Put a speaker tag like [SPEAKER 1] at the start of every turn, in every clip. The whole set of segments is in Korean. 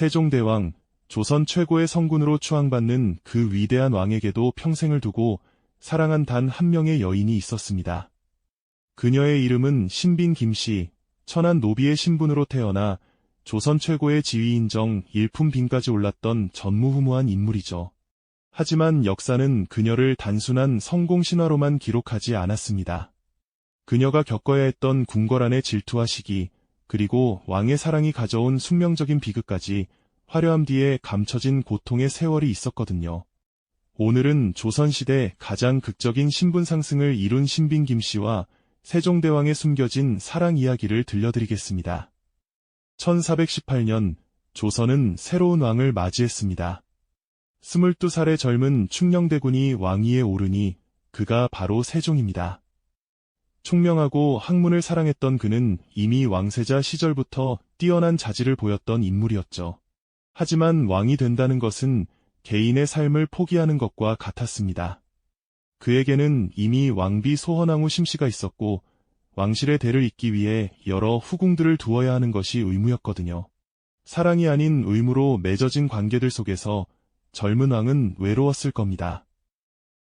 [SPEAKER 1] 세종대왕, 조선 최고의 성군으로 추앙받는 그 위대한 왕에게도 평생을 두고 사랑한 단 한 명의 여인이 있었습니다. 그녀의 이름은 신빈 김씨, 천안 노비의 신분으로 태어나 조선 최고의 지위 인정 일품빈까지 올랐던 전무후무한 인물이죠. 하지만 역사는 그녀를 단순한 성공 신화로만 기록하지 않았습니다. 그녀가 겪어야 했던 궁궐 안의 질투와 시기, 그리고 왕의 사랑이 가져온 숙명적인 비극까지 화려함 뒤에 감춰진 고통의 세월이 있었거든요. 오늘은 조선시대 가장 극적인 신분 상승을 이룬 신빈 김씨와 세종대왕의 숨겨진 사랑 이야기를 들려드리겠습니다. 1418년 조선은 새로운 왕을 맞이했습니다. 22살의 젊은 충녕대군이 왕위에 오르니 그가 바로 세종입니다. 총명하고 학문을 사랑했던 그는 이미 왕세자 시절부터 뛰어난 자질을 보였던 인물이었죠. 하지만 왕이 된다는 것은 개인의 삶을 포기하는 것과 같았습니다. 그에게는 이미 왕비 소헌왕후 심씨가 있었고 왕실의 대를 잇기 위해 여러 후궁들을 두어야 하는 것이 의무였거든요. 사랑이 아닌 의무로 맺어진 관계들 속에서 젊은 왕은 외로웠을 겁니다.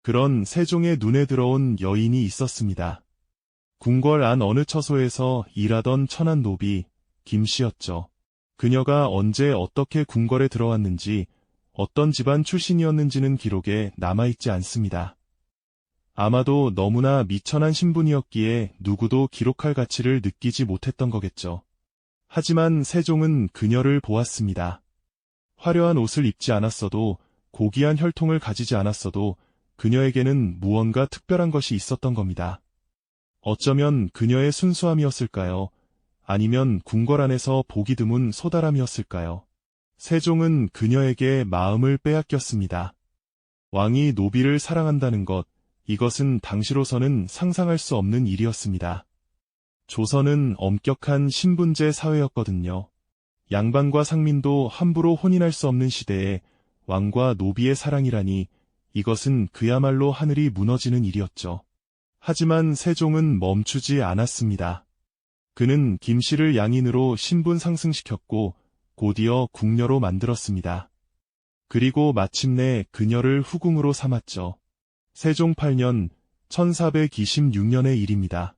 [SPEAKER 1] 그런 세종의 눈에 들어온 여인이 있었습니다. 궁궐 안 어느 처소에서 일하던 천한 노비 김 씨였죠. 그녀가 언제 어떻게 궁궐에 들어왔는지 어떤 집안 출신이었는지는 기록에 남아있지 않습니다. 아마도 너무나 미천한 신분이었기에 누구도 기록할 가치를 느끼지 못했던 거겠죠. 하지만 세종은 그녀를 보았습니다. 화려한 옷을 입지 않았어도 고귀한 혈통을 가지지 않았어도 그녀에게는 무언가 특별한 것이 있었던 겁니다. 어쩌면 그녀의 순수함이었을까요? 아니면 궁궐 안에서 보기 드문 소다람이었을까요? 세종은 그녀에게 마음을 빼앗겼습니다. 왕이 노비를 사랑한다는 것, 이것은 당시로서는 상상할 수 없는 일이었습니다. 조선은 엄격한 신분제 사회였거든요. 양반과 상민도 함부로 혼인할 수 없는 시대에 왕과 노비의 사랑이라니 이것은 그야말로 하늘이 무너지는 일이었죠. 하지만 세종은 멈추지 않았습니다. 그는 김씨를 양인으로 신분 상승시켰고 곧이어 궁녀로 만들었습니다. 그리고 마침내 그녀를 후궁으로 삼았죠. 세종 8년 1426년의 일입니다.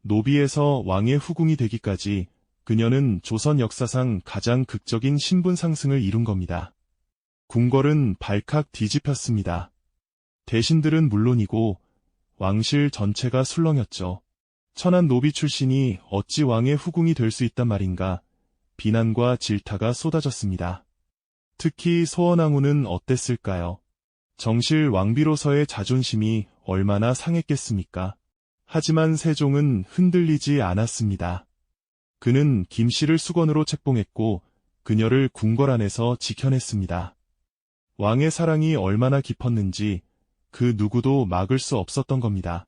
[SPEAKER 1] 노비에서 왕의 후궁이 되기까지 그녀는 조선 역사상 가장 극적인 신분 상승을 이룬 겁니다. 궁궐은 발칵 뒤집혔습니다. 대신들은 물론이고 왕실 전체가 술렁였죠. 천한 노비 출신이 어찌 왕의 후궁이 될 수 있단 말인가 비난과 질타가 쏟아졌습니다. 특히 소원왕후는 어땠을까요? 정실 왕비로서의 자존심이 얼마나 상했겠습니까? 하지만 세종은 흔들리지 않았습니다. 그는 김씨를 수건으로 책봉했고 그녀를 궁궐 안에서 지켜냈습니다. 왕의 사랑이 얼마나 깊었는지 그 누구도 막을 수 없었던 겁니다.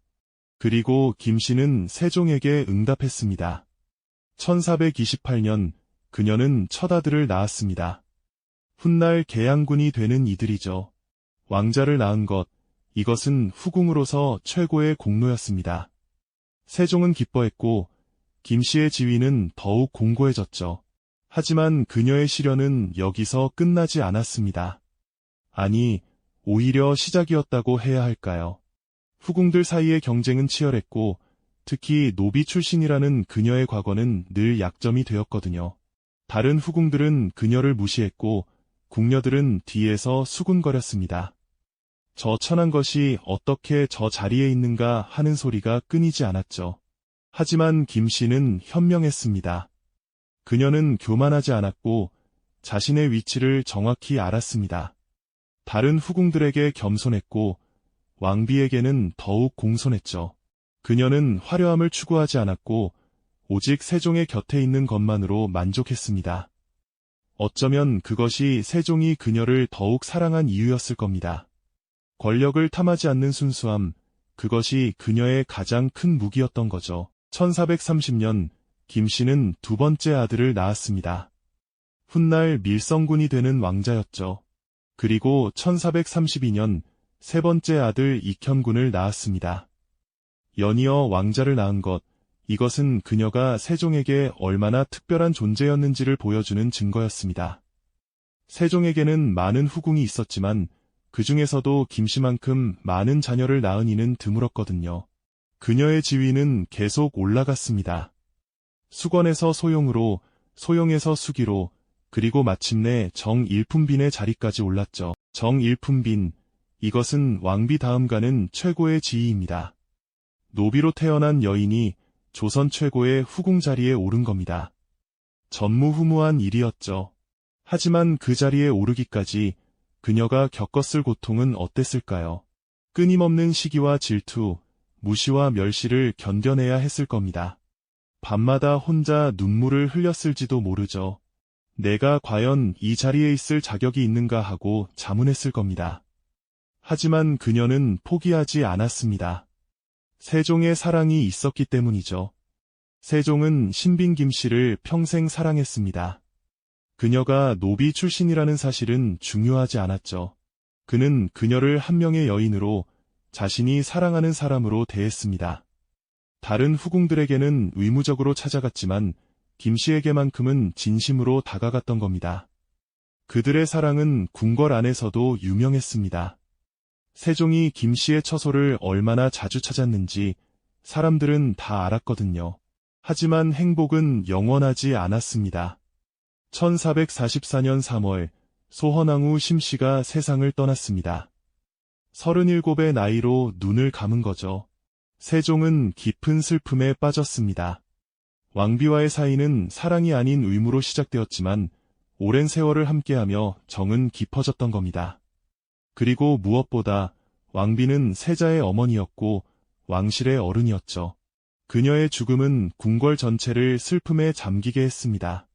[SPEAKER 1] 그리고 김 씨는 세종에게 응답했습니다. 1428년 그녀는 첫 아들을 낳았습니다. 훗날 계양군이 되는 이들이죠. 왕자를 낳은 것, 이것은 후궁으로서 최고의 공로였습니다. 세종은 기뻐했고 김 씨의 지위는 더욱 공고해졌죠. 하지만 그녀의 시련은 여기서 끝나지 않았습니다. 아니, 오히려 시작이었다고 해야 할까요? 후궁들 사이의 경쟁은 치열했고 특히 노비 출신이라는 그녀의 과거는 늘 약점이 되었거든요. 다른 후궁들은 그녀를 무시했고 궁녀들은 뒤에서 수군거렸습니다. 저 천한 것이 어떻게 저 자리에 있는가 하는 소리가 끊이지 않았죠. 하지만 김 씨는 현명했습니다. 그녀는 교만하지 않았고 자신의 위치를 정확히 알았습니다. 다른 후궁들에게 겸손했고 왕비에게는 더욱 공손했죠. 그녀는 화려함을 추구하지 않았고 오직 세종의 곁에 있는 것만으로 만족했습니다. 어쩌면 그것이 세종이 그녀를 더욱 사랑한 이유였을 겁니다. 권력을 탐하지 않는 순수함, 그것이 그녀의 가장 큰 무기였던 거죠. 1430년 김씨는 두 번째 아들을 낳았습니다. 훗날 밀성군이 되는 왕자였죠. 그리고 1432년 세 번째 아들 익현군을 낳았습니다. 연이어 왕자를 낳은 것, 이것은 그녀가 세종에게 얼마나 특별한 존재였는지를 보여주는 증거였습니다. 세종에게는 많은 후궁이 있었지만 그 중에서도 김씨만큼 많은 자녀를 낳은 이는 드물었거든요. 그녀의 지위는 계속 올라갔습니다. 수건에서 소용으로, 소용에서 수기로, 그리고 마침내 정일품빈의 자리까지 올랐죠. 정일품빈, 이것은 왕비 다음 가는 최고의 지위입니다. 노비로 태어난 여인이 조선 최고의 후궁 자리에 오른 겁니다. 전무후무한 일이었죠. 하지만 그 자리에 오르기까지 그녀가 겪었을 고통은 어땠을까요? 끊임없는 시기와 질투, 무시와 멸시를 견뎌내야 했을 겁니다. 밤마다 혼자 눈물을 흘렸을지도 모르죠. 내가 과연 이 자리에 있을 자격이 있는가 하고 자문했을 겁니다. 하지만 그녀는 포기하지 않았습니다. 세종의 사랑이 있었기 때문이죠. 세종은 신빈 김 씨를 평생 사랑했습니다. 그녀가 노비 출신이라는 사실은 중요하지 않았죠. 그는 그녀를 한 명의 여인으로 자신이 사랑하는 사람으로 대했습니다. 다른 후궁들에게는 의무적으로 찾아갔지만 김씨에게만큼은 진심으로 다가갔던 겁니다. 그들의 사랑은 궁궐 안에서도 유명했습니다. 세종이 김씨의 처소를 얼마나 자주 찾았는지 사람들은 다 알았거든요. 하지만 행복은 영원하지 않았습니다. 1444년 3월 소헌왕후 심씨가 세상을 떠났습니다. 37의 나이로 눈을 감은 거죠. 세종은 깊은 슬픔에 빠졌습니다. 왕비와의 사이는 사랑이 아닌 의무로 시작되었지만 오랜 세월을 함께하며 정은 깊어졌던 겁니다. 그리고 무엇보다 왕비는 세자의 어머니였고 왕실의 어른이었죠. 그녀의 죽음은 궁궐 전체를 슬픔에 잠기게 했습니다.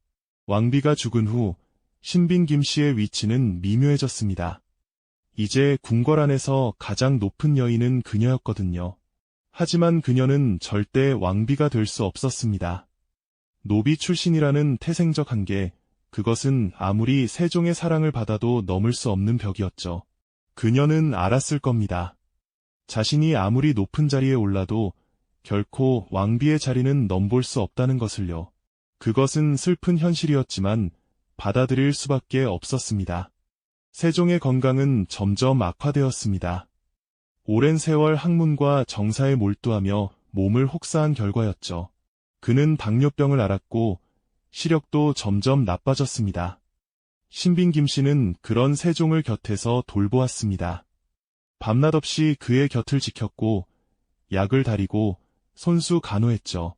[SPEAKER 1] 왕비가 죽은 후 신빈 김 씨의 위치는 미묘해졌습니다. 이제 궁궐 안에서 가장 높은 여인은 그녀였거든요. 하지만 그녀는 절대 왕비가 될 수 없었습니다. 노비 출신이라는 태생적 한계, 그것은 아무리 세종의 사랑을 받아도 넘을 수 없는 벽이었죠. 그녀는 알았을 겁니다. 자신이 아무리 높은 자리에 올라도 결코 왕비의 자리는 넘볼 수 없다는 것을요. 그것은 슬픈 현실이었지만 받아들일 수밖에 없었습니다. 세종의 건강은 점점 악화되었습니다. 오랜 세월 학문과 정사에 몰두하며 몸을 혹사한 결과였죠. 그는 당뇨병을 앓았고 시력도 점점 나빠졌습니다. 신빈 김 씨는 그런 세종을 곁에서 돌보았습니다. 밤낮 없이 그의 곁을 지켰고 약을 다리고 손수 간호했죠.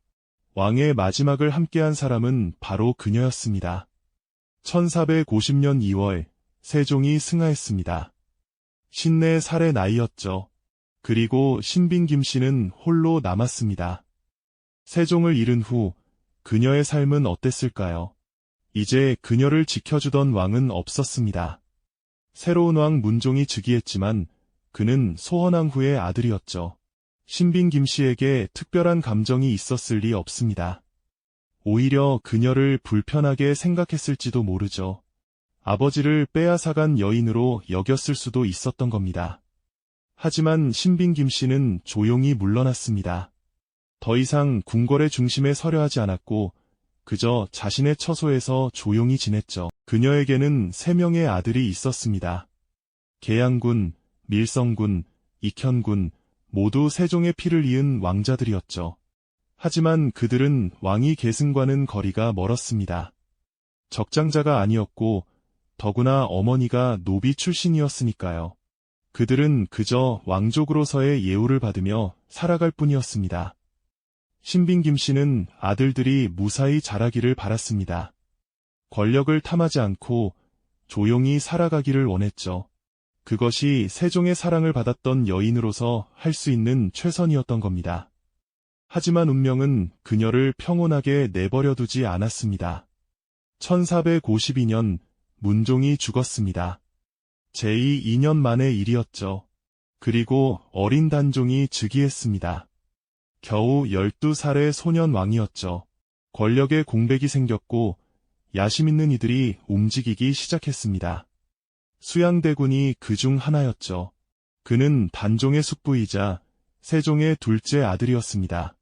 [SPEAKER 1] 왕의 마지막을 함께한 사람은 바로 그녀였습니다. 1450년 2월 세종이 승하했습니다. 신내 살의 나이였죠. 그리고 신빈 김 씨는 홀로 남았습니다. 세종을 잃은 후 그녀의 삶은 어땠을까요? 이제 그녀를 지켜주던 왕은 없었습니다. 새로운 왕 문종이 즉위했지만 그는 소헌왕 후의 아들이었죠. 신빈 김씨에게 특별한 감정이 있었을 리 없습니다. 오히려 그녀를 불편하게 생각했을지도 모르죠. 아버지를 빼앗아간 여인으로 여겼을 수도 있었던 겁니다. 하지만 신빈 김씨는 조용히 물러났습니다. 더 이상 궁궐의 중심에 서려 하지 않았고 그저 자신의 처소에서 조용히 지냈죠. 그녀에게는 세 명의 아들이 있었습니다. 계양군, 밀성군, 익현군, 모두 세종의 피를 이은 왕자들이었죠. 하지만 그들은 왕이 계승과는 거리가 멀었습니다. 적장자가 아니었고 더구나 어머니가 노비 출신이었으니까요. 그들은 그저 왕족으로서의 예우를 받으며 살아갈 뿐이었습니다. 신빈 김 씨는 아들들이 무사히 자라기를 바랐습니다. 권력을 탐하지 않고 조용히 살아가기를 원했죠. 그것이 세종의 사랑을 받았던 여인으로서 할 수 있는 최선이었던 겁니다. 하지만 운명은 그녀를 평온하게 내버려 두지 않았습니다. 1452년 문종이 죽었습니다. 제2 2년 만의 일이었죠. 그리고 어린 단종이 즉위했습니다. 겨우 12살의 소년 왕이었죠. 권력의 공백이 생겼고 야심 있는 이들이 움직이기 시작했습니다. 수양대군이 그 중 하나였죠. 그는 단종의 숙부이자 세종의 둘째 아들이었습니다.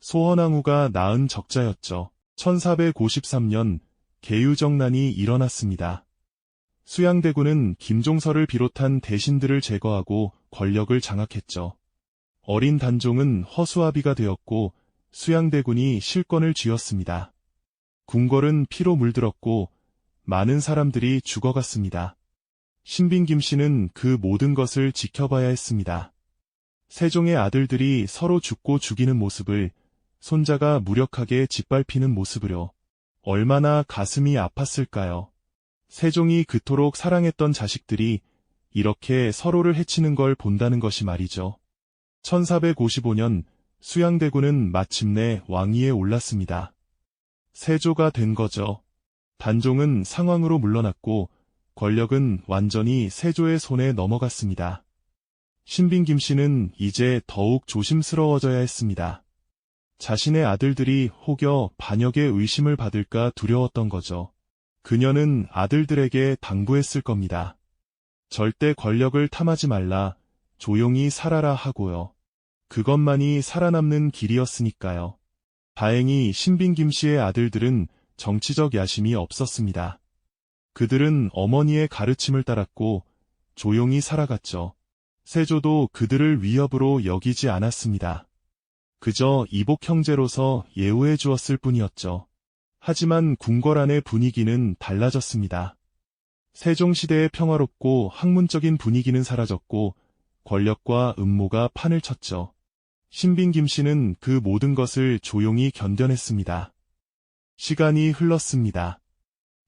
[SPEAKER 1] 소헌왕후가 낳은 적자였죠. 1453년 개유정난이 일어났습니다. 수양대군은 김종서를 비롯한 대신들을 제거하고 권력을 장악했죠. 어린 단종은 허수아비가 되었고 수양대군이 실권을 쥐었습니다. 궁궐은 피로 물들었고 많은 사람들이 죽어갔습니다. 신빈 김씨는 그 모든 것을 지켜봐야 했습니다. 세종의 아들들이 서로 죽고 죽이는 모습을 손자가 무력하게 짓밟히는 모습으로 얼마나 가슴이 아팠을까요? 세종이 그토록 사랑했던 자식들이 이렇게 서로를 해치는 걸 본다는 것이 말이죠. 1455년 수양대군은 마침내 왕위에 올랐습니다. 세조가 된 거죠. 단종은 상황으로 물러났고 권력은 완전히 세조의 손에 넘어갔습니다. 신빈 김씨는 이제 더욱 조심스러워져야 했습니다. 자신의 아들들이 혹여 반역의 의심을 받을까 두려웠던 거죠. 그녀는 아들들에게 당부했을 겁니다. 절대 권력을 탐하지 말라, 조용히 살아라 하고요. 그것만이 살아남는 길이었으니까요. 다행히 신빈 김씨의 아들들은 정치적 야심이 없었습니다. 그들은 어머니의 가르침을 따랐고 조용히 살아갔죠. 세조도 그들을 위협으로 여기지 않았습니다. 그저 이복 형제로서 예우해 주었을 뿐이었죠. 하지만 궁궐 안의 분위기는 달라졌습니다. 세종시대의 평화롭고 학문적인 분위기는 사라졌고 권력과 음모가 판을 쳤죠. 신빈 김 씨는 그 모든 것을 조용히 견뎌냈습니다. 시간이 흘렀습니다.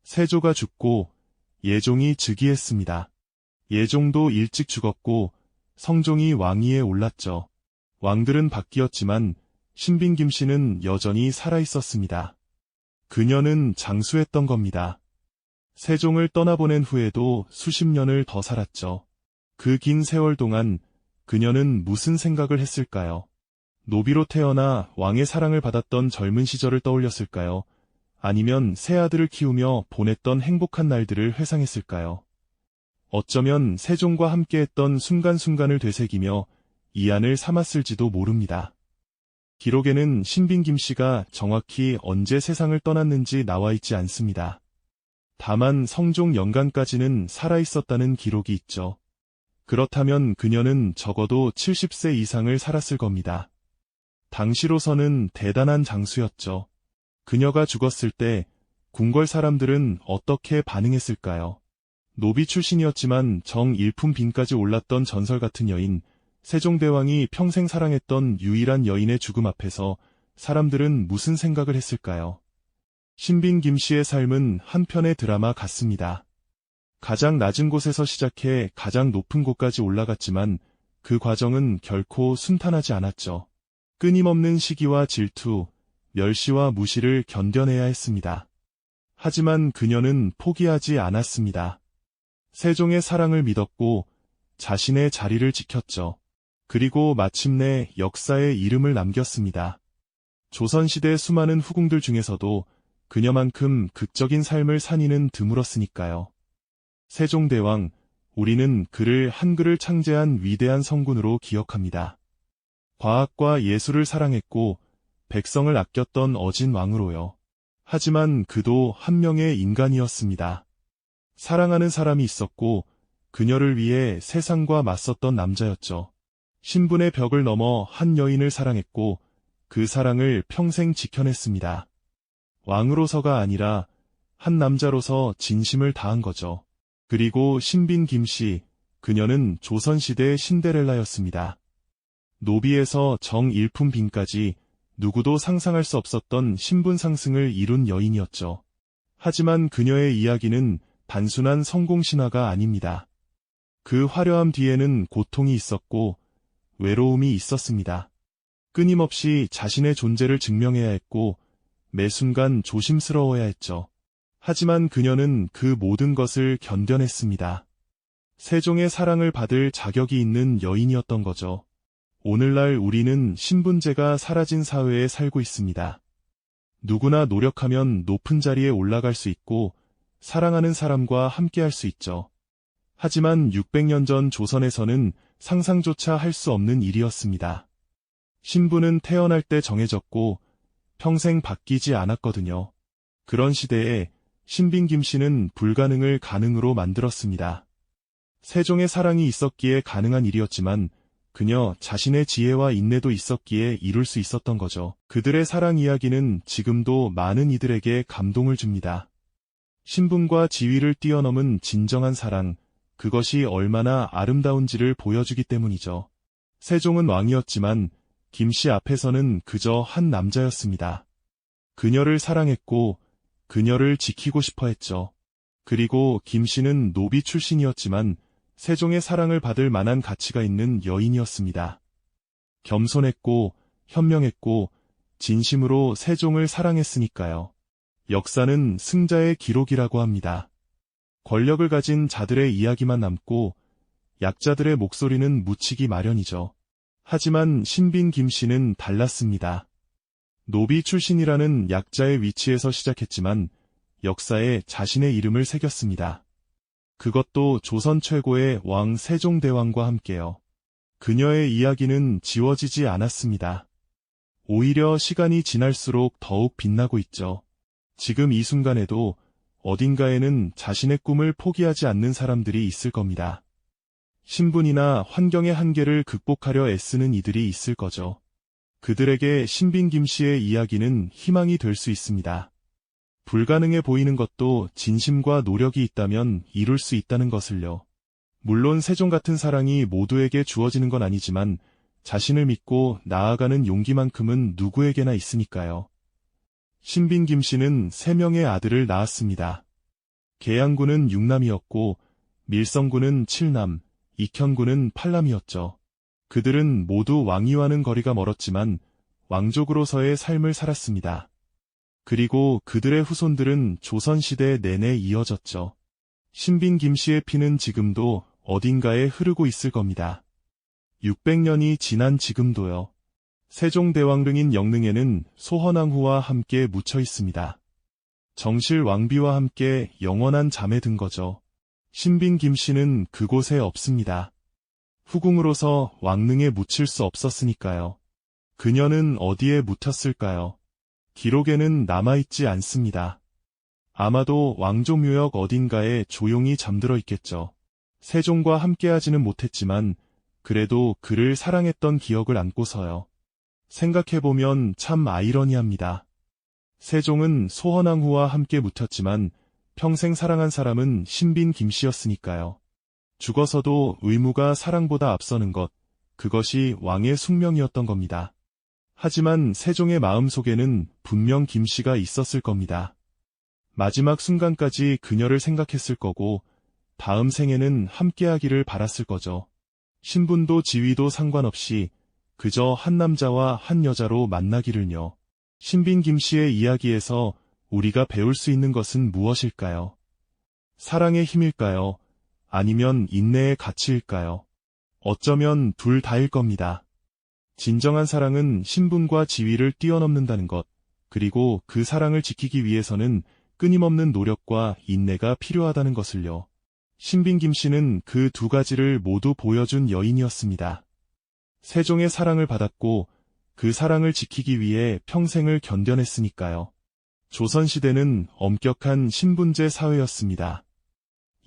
[SPEAKER 1] 세조가 죽고 예종이 즉위했습니다. 예종도 일찍 죽었고 성종이 왕위에 올랐죠. 왕들은 바뀌었지만 신빈 김 씨는 여전히 살아있었습니다. 그녀는 장수했던 겁니다. 세종을 떠나보낸 후에도 수십 년을 더 살았죠. 그 긴 세월 동안 그녀는 무슨 생각을 했을까요? 노비로 태어나 왕의 사랑을 받았던 젊은 시절을 떠올렸을까요? 아니면 새 아들을 키우며 보냈던 행복한 날들을 회상했을까요? 어쩌면 세종과 함께했던 순간순간을 되새기며 이 안을 삼았을지도 모릅니다. 기록에는 신빈 김 씨가 정확히 언제 세상을 떠났는지 나와 있지 않습니다. 다만 성종 연간까지는 살아있었다는 기록이 있죠. 그렇다면 그녀는 적어도 70세 이상을 살았을 겁니다. 당시로서는 대단한 장수였죠. 그녀가 죽었을 때 궁궐 사람들은 어떻게 반응했을까요? 노비 출신이었지만 정일품 빈까지 올랐던 전설 같은 여인, 세종대왕이 평생 사랑했던 유일한 여인의 죽음 앞에서 사람들은 무슨 생각을 했을까요? 신빈 김 씨의 삶은 한편의 드라마 같습니다. 가장 낮은 곳에서 시작해 가장 높은 곳까지 올라갔지만 그 과정은 결코 순탄하지 않았죠. 끊임없는 시기와 질투, 멸시와 무시를 견뎌내야 했습니다. 하지만 그녀는 포기하지 않았습니다. 세종의 사랑을 믿었고 자신의 자리를 지켰죠. 그리고 마침내 역사에 이름을 남겼습니다. 조선시대 수많은 후궁들 중에서도 그녀만큼 극적인 삶을 산이는 드물었으니까요. 세종대왕, 우리는 그를 한글을 창제한 위대한 성군으로 기억합니다. 과학과 예술을 사랑했고 백성을 아꼈던 어진 왕으로요. 하지만 그도 한 명의 인간이었습니다. 사랑하는 사람이 있었고 그녀를 위해 세상과 맞섰던 남자였죠. 신분의 벽을 넘어 한 여인을 사랑했고 그 사랑을 평생 지켜냈습니다. 왕으로서가 아니라 한 남자로서 진심을 다한 거죠. 그리고 신빈 김씨, 그녀는 조선시대의 신데렐라였습니다. 노비에서 정일품 빈까지 누구도 상상할 수 없었던 신분 상승을 이룬 여인이었죠. 하지만 그녀의 이야기는 단순한 성공 신화가 아닙니다. 그 화려함 뒤에는 고통이 있었고 외로움이 있었습니다. 끊임없이 자신의 존재를 증명해야 했고 매 순간 조심스러워야 했죠. 하지만 그녀는 그 모든 것을 견뎌냈습니다. 세종의 사랑을 받을 자격이 있는 여인이었던 거죠. 오늘날 우리는 신분제가 사라진 사회에 살고 있습니다. 누구나 노력하면 높은 자리에 올라갈 수 있고 사랑하는 사람과 함께할 수 있죠. 하지만 600년 전 조선에서는 상상조차 할 수 없는 일이었습니다. 신분은 태어날 때 정해졌고 평생 바뀌지 않았거든요. 그런 시대에 신빈 김씨는 불가능을 가능으로 만들었습니다. 세종의 사랑이 있었기에 가능한 일이었지만 그녀 자신의 지혜와 인내도 있었기에 이룰 수 있었던 거죠. 그들의 사랑 이야기는 지금도 많은 이들에게 감동을 줍니다. 신분과 지위를 뛰어넘은 진정한 사랑, 그것이 얼마나 아름다운지를 보여주기 때문이죠. 세종은 왕이었지만 김씨 앞에서는 그저 한 남자였습니다. 그녀를 사랑했고 그녀를 지키고 싶어 했죠. 그리고 김씨는 노비 출신이었지만 세종의 사랑을 받을 만한 가치가 있는 여인이었습니다. 겸손했고 현명했고 진심으로 세종을 사랑했으니까요. 역사는 승자의 기록이라고 합니다. 권력을 가진 자들의 이야기만 남고 약자들의 목소리는 묻히기 마련이죠. 하지만 신빈 김 씨는 달랐습니다. 노비 출신이라는 약자의 위치에서 시작했지만 역사에 자신의 이름을 새겼습니다. 그것도 조선 최고의 왕 세종대왕과 함께요. 그녀의 이야기는 지워지지 않았습니다. 오히려 시간이 지날수록 더욱 빛나고 있죠. 지금 이 순간에도 어딘가에는 자신의 꿈을 포기하지 않는 사람들이 있을 겁니다. 신분이나 환경의 한계를 극복하려 애쓰는 이들이 있을 거죠. 그들에게 신빈 김 씨의 이야기는 희망이 될 수 있습니다. 불가능해 보이는 것도 진심과 노력이 있다면 이룰 수 있다는 것을요. 물론 세종 같은 사랑이 모두에게 주어지는 건 아니지만 자신을 믿고 나아가는 용기만큼은 누구에게나 있으니까요. 신빈 김 씨는 세 명의 아들을 낳았습니다. 계양군은 6남이었고 밀성군은 7남, 익현군은 8남이었죠. 그들은 모두 왕위와는 거리가 멀었지만 왕족으로서의 삶을 살았습니다. 그리고 그들의 후손들은 조선시대 내내 이어졌죠. 신빈 김씨의 피는 지금도 어딘가에 흐르고 있을 겁니다. 600년이 지난 지금도요. 세종대왕 등인 영릉에는 소헌왕후와 함께 묻혀 있습니다. 정실 왕비와 함께 영원한 잠에 든 거죠. 신빈 김씨는 그곳에 없습니다. 후궁으로서 왕릉에 묻힐 수 없었으니까요. 그녀는 어디에 묻혔을까요? 기록에는 남아있지 않습니다. 아마도 왕조묘역 어딘가에 조용히 잠들어 있겠죠. 세종과 함께하지는 못했지만 그래도 그를 사랑했던 기억을 안고서요. 생각해보면 참 아이러니합니다. 세종은 소헌왕후와 함께 묻혔지만 평생 사랑한 사람은 신빈 김씨였으니까요. 죽어서도 의무가 사랑보다 앞서는 것, 그것이 왕의 숙명이었던 겁니다. 하지만 세종의 마음속에는 분명 김씨가 있었을 겁니다. 마지막 순간까지 그녀를 생각했을 거고 다음 생에는 함께하기를 바랐을 거죠. 신분도 지위도 상관없이 그저 한 남자와 한 여자로 만나기를요. 신빈 김씨의 이야기에서 우리가 배울 수 있는 것은 무엇일까요? 사랑의 힘일까요? 아니면 인내의 가치일까요? 어쩌면 둘 다일 겁니다. 진정한 사랑은 신분과 지위를 뛰어넘는다는 것, 그리고 그 사랑을 지키기 위해서는 끊임없는 노력과 인내가 필요하다는 것을요. 신빈 김 씨는 그 두 가지를 모두 보여준 여인이었습니다. 세종의 사랑을 받았고 그 사랑을 지키기 위해 평생을 견뎌냈으니까요. 조선시대는 엄격한 신분제 사회였습니다.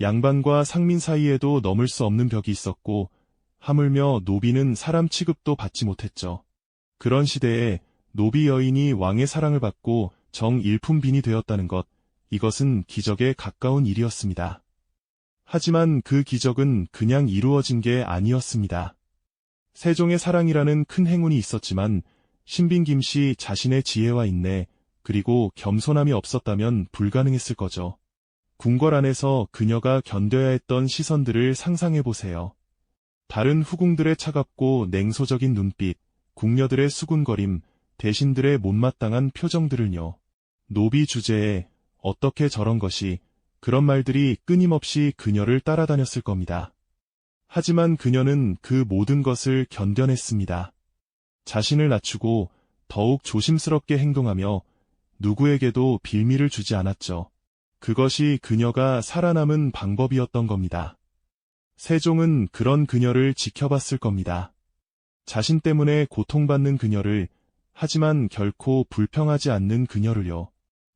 [SPEAKER 1] 양반과 상민 사이에도 넘을 수 없는 벽이 있었고 하물며 노비는 사람 취급도 받지 못했죠. 그런 시대에 노비 여인이 왕의 사랑을 받고 정일품빈이 되었다는 것, 이것은 기적에 가까운 일이었습니다. 하지만 그 기적은 그냥 이루어진 게 아니었습니다. 세종의 사랑이라는 큰 행운이 있었지만 신빈 김씨 자신의 지혜와 인내, 그리고 겸손함이 없었다면 불가능했을 거죠. 궁궐 안에서 그녀가 견뎌야 했던 시선들을 상상해 보세요. 다른 후궁들의 차갑고 냉소적인 눈빛, 궁녀들의 수군거림, 대신들의 못마땅한 표정들을요. 노비 주제에 어떻게 저런 것이 그런 말들이 끊임없이 그녀를 따라다녔을 겁니다. 하지만 그녀는 그 모든 것을 견뎌냈습니다. 자신을 낮추고 더욱 조심스럽게 행동하며 누구에게도 빌미를 주지 않았죠. 그것이 그녀가 살아남은 방법이었던 겁니다. 세종은 그런 그녀를 지켜봤을 겁니다. 자신 때문에 고통받는 그녀를, 하지만 결코 불평하지 않는 그녀를요.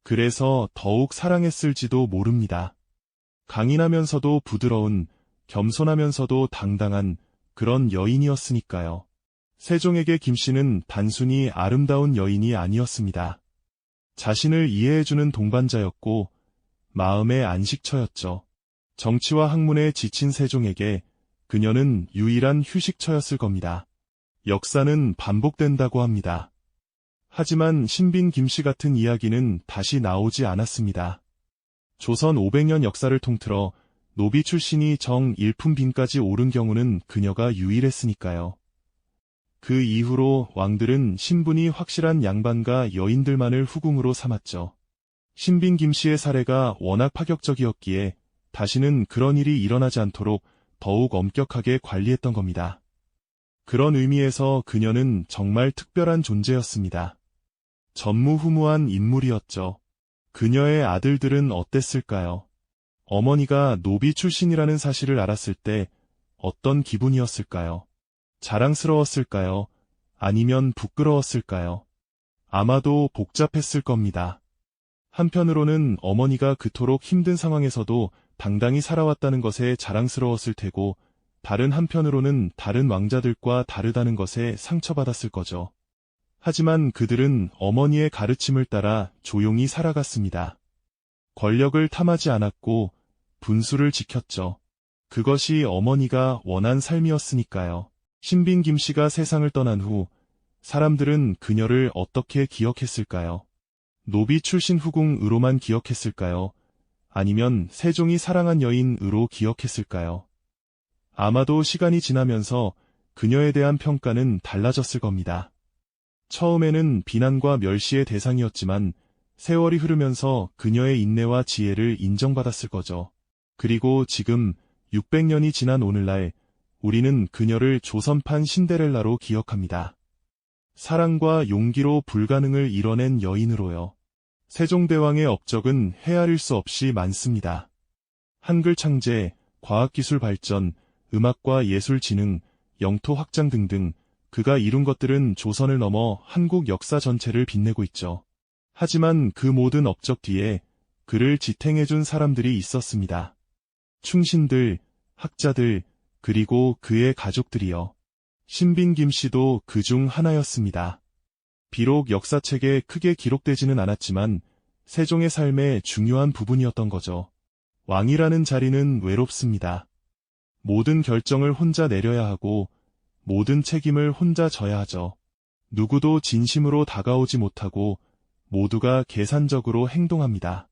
[SPEAKER 1] 그래서 더욱 사랑했을지도 모릅니다. 강인하면서도 부드러운, 겸손하면서도 당당한 그런 여인이었으니까요. 세종에게 김씨는 단순히 아름다운 여인이 아니었습니다. 자신을 이해해주는 동반자였고 마음의 안식처였죠. 정치와 학문에 지친 세종에게 그녀는 유일한 휴식처였을 겁니다. 역사는 반복된다고 합니다. 하지만 신빈 김씨 같은 이야기는 다시 나오지 않았습니다. 조선 500년 역사를 통틀어 노비 출신이 정 일품빈까지 오른 경우는 그녀가 유일했으니까요. 그 이후로 왕들은 신분이 확실한 양반과 여인들만을 후궁으로 삼았죠. 신빈 김씨의 사례가 워낙 파격적이었기에 다시는 그런 일이 일어나지 않도록 더욱 엄격하게 관리했던 겁니다. 그런 의미에서 그녀는 정말 특별한 존재였습니다. 전무후무한 인물이었죠. 그녀의 아들들은 어땠을까요? 어머니가 노비 출신이라는 사실을 알았을 때 어떤 기분이었을까요? 자랑스러웠을까요? 아니면 부끄러웠을까요? 아마도 복잡했을 겁니다. 한편으로는 어머니가 그토록 힘든 상황에서도 당당히 살아왔다는 것에 자랑스러웠을 테고, 다른 한편으로는 다른 왕자들과 다르다는 것에 상처받았을 거죠. 하지만 그들은 어머니의 가르침을 따라 조용히 살아갔습니다. 권력을 탐하지 않았고 분수를 지켰죠. 그것이 어머니가 원한 삶이었으니까요. 신빈 김씨가 세상을 떠난 후 사람들은 그녀를 어떻게 기억했을까요? 노비 출신 후궁으로만 기억했을까요? 아니면 세종이 사랑한 여인으로 기억했을까요? 아마도 시간이 지나면서 그녀에 대한 평가는 달라졌을 겁니다. 처음에는 비난과 멸시의 대상이었지만 세월이 흐르면서 그녀의 인내와 지혜를 인정받았을 거죠. 그리고 지금 600년이 지난 오늘날 우리는 그녀를 조선판 신데렐라로 기억합니다. 사랑과 용기로 불가능을 이뤄낸 여인으로요. 세종대왕의 업적은 헤아릴 수 없이 많습니다. 한글 창제, 과학기술 발전, 음악과 예술 진흥, 영토 확장 등등 그가 이룬 것들은 조선을 넘어 한국 역사 전체를 빛내고 있죠. 하지만 그 모든 업적 뒤에 그를 지탱해준 사람들이 있었습니다. 충신들, 학자들, 그리고 그의 가족들이요. 신빈 김 씨도 그 중 하나였습니다. 비록 역사책에 크게 기록되지는 않았지만 세종의 삶의 중요한 부분이었던 거죠. 왕이라는 자리는 외롭습니다. 모든 결정을 혼자 내려야 하고 모든 책임을 혼자 져야 하죠. 누구도 진심으로 다가오지 못하고 모두가 계산적으로 행동합니다.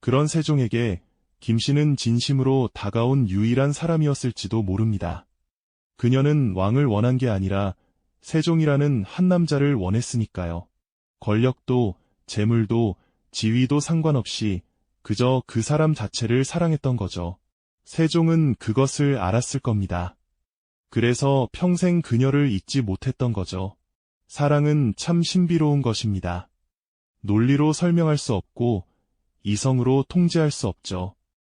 [SPEAKER 1] 그런 세종에게 김 씨는 진심으로 다가온 유일한 사람이었을지도 모릅니다. 그녀는 왕을 원한 게 아니라 세종이라는 한 남자를 원했으니까요. 권력도, 재물도, 지위도 상관없이 그저 그 사람 자체를 사랑했던 거죠. 세종은 그것을 알았을 겁니다. 그래서 평생 그녀를 잊지 못했던 거죠. 사랑은 참 신비로운 것입니다. 논리로 설명할 수 없고 이성으로 통제할 수 없죠.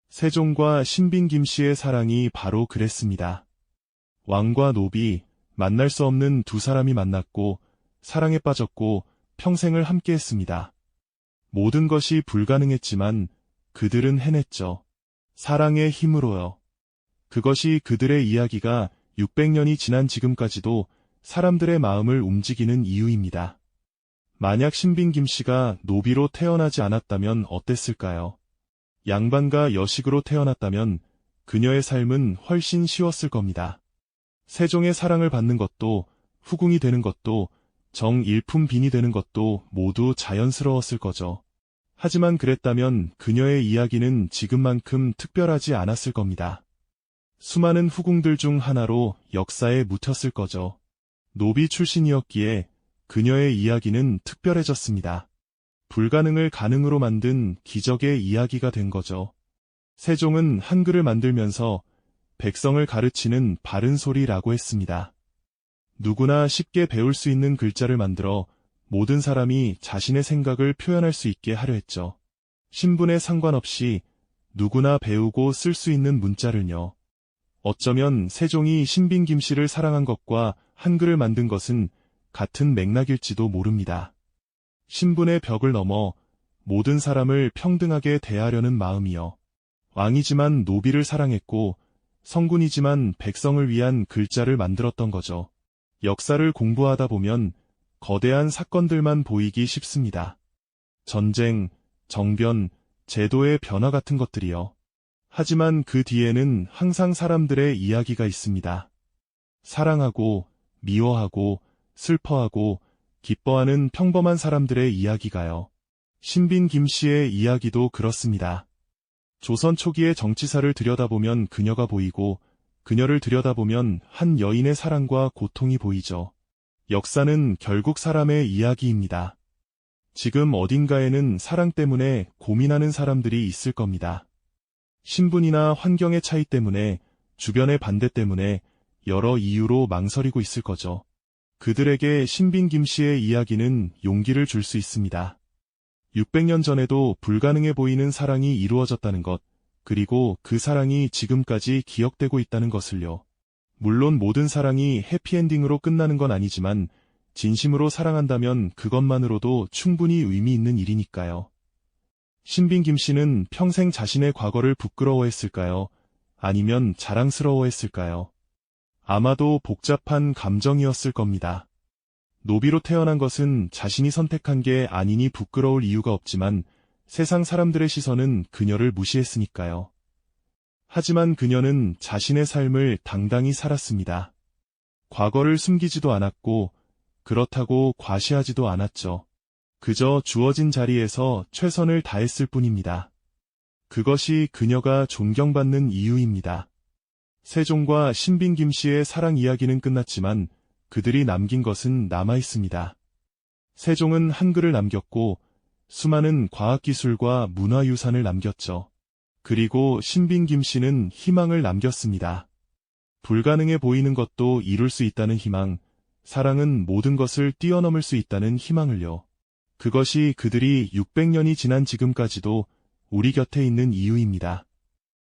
[SPEAKER 1] 세종과 신빈 김씨의 사랑이 바로 그랬습니다. 왕과 노비, 만날 수 없는 두 사람이 만났고 사랑에 빠졌고 평생을 함께 했습니다. 모든 것이 불가능했지만 그들은 해냈죠. 사랑의 힘으로요. 그것이 그들의 이야기가 600년이 지난 지금까지도 사람들의 마음을 움직이는 이유입니다. 만약 신빈 김 씨가 노비로 태어나지 않았다면 어땠을까요? 양반과 여식으로 태어났다면 그녀의 삶은 훨씬 쉬웠을 겁니다. 세종의 사랑을 받는 것도 후궁이 되는 것도 정일품빈이 되는 것도 모두 자연스러웠을 거죠. 하지만 그랬다면 그녀의 이야기는 지금만큼 특별하지 않았을 겁니다. 수많은 후궁들 중 하나로 역사에 묻혔을 거죠. 노비 출신이었기에 그녀의 이야기는 특별해졌습니다. 불가능을 가능으로 만든 기적의 이야기가 된 거죠. 세종은 한글을 만들면서 백성을 가르치는 바른 소리라고 했습니다. 누구나 쉽게 배울 수 있는 글자를 만들어 모든 사람이 자신의 생각을 표현할 수 있게 하려 했죠. 신분에 상관없이 누구나 배우고 쓸 수 있는 문자를요. 어쩌면 세종이 신빈 김씨를 사랑한 것과 한글을 만든 것은 같은 맥락일지도 모릅니다. 신분의 벽을 넘어 모든 사람을 평등하게 대하려는 마음이요. 왕이지만 노비를 사랑했고 성군이지만 백성을 위한 글자를 만들었던 거죠. 역사를 공부하다 보면 거대한 사건들만 보이기 쉽습니다. 전쟁, 정변, 제도의 변화 같은 것들이요. 하지만 그 뒤에는 항상 사람들의 이야기가 있습니다. 사랑하고, 미워하고, 슬퍼하고, 기뻐하는 평범한 사람들의 이야기가요. 신빈 김 씨의 이야기도 그렇습니다. 조선 초기의 정치사를 들여다보면 그녀가 보이고, 그녀를 들여다보면 한 여인의 사랑과 고통이 보이죠. 역사는 결국 사람의 이야기입니다. 지금 어딘가에는 사랑 때문에 고민하는 사람들이 있을 겁니다. 신분이나 환경의 차이 때문에, 주변의 반대 때문에 여러 이유로 망설이고 있을 거죠. 그들에게 신빈 김 씨의 이야기는 용기를 줄 수 있습니다. 600년 전에도 불가능해 보이는 사랑이 이루어졌다는 것, 그리고 그 사랑이 지금까지 기억되고 있다는 것을요. 물론 모든 사랑이 해피엔딩으로 끝나는 건 아니지만, 진심으로 사랑한다면 그것만으로도 충분히 의미 있는 일이니까요. 신빈 김 씨는 평생 자신의 과거를 부끄러워했을까요? 아니면 자랑스러워했을까요? 아마도 복잡한 감정이었을 겁니다. 노비로 태어난 것은 자신이 선택한 게 아니니 부끄러울 이유가 없지만 세상 사람들의 시선은 그녀를 무시했으니까요. 하지만 그녀는 자신의 삶을 당당히 살았습니다. 과거를 숨기지도 않았고 그렇다고 과시하지도 않았죠. 그저 주어진 자리에서 최선을 다했을 뿐입니다. 그것이 그녀가 존경받는 이유입니다. 세종과 신빈 김씨의 사랑 이야기는 끝났지만 그들이 남긴 것은 남아 있습니다. 세종은 한글을 남겼고 수많은 과학기술과 문화유산을 남겼죠. 그리고 신빈 김씨는 희망을 남겼습니다. 불가능해 보이는 것도 이룰 수 있다는 희망, 사랑은 모든 것을 뛰어넘을 수 있다는 희망을요. 그것이 그들이 600년이 지난 지금까지도 우리 곁에 있는 이유입니다.